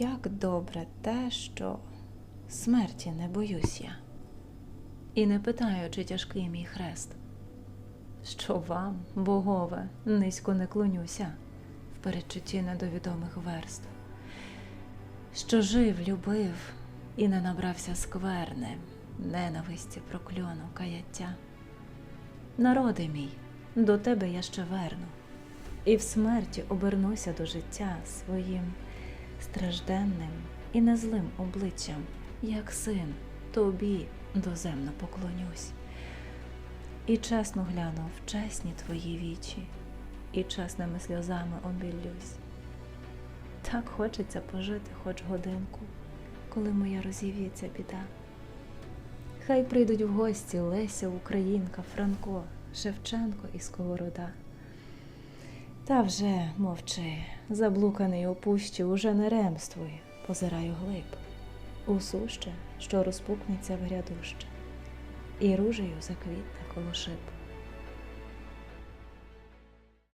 Як добре те, що смерті не боюсь я. І не питаю, чи тяжкий мій хрест. Що вам, богове, низько не клонюся в передчутті недовідомих верств. Що жив, любив і не набрався скверни, ненависті, прокльону, каяття. Народи мій, до тебе я ще верну, і в смерті обернуся до життя своїм стражденним і незлим обличчям, як син, тобі доземно поклонюсь. І чесно гляну в чесні твої вічі, і чесними сльозами обіллюсь. Так хочеться пожити хоч годинку, коли моя розів'ється біда. Хай прийдуть в гості Леся, Українка, Франко, Шевченко і Сковорода. Та вже мовчи, заблуканий у пущі уже не ремствуй, позираю глиб, у суще, що розпукнеться в грядуще, і ружею заквітне коло шип.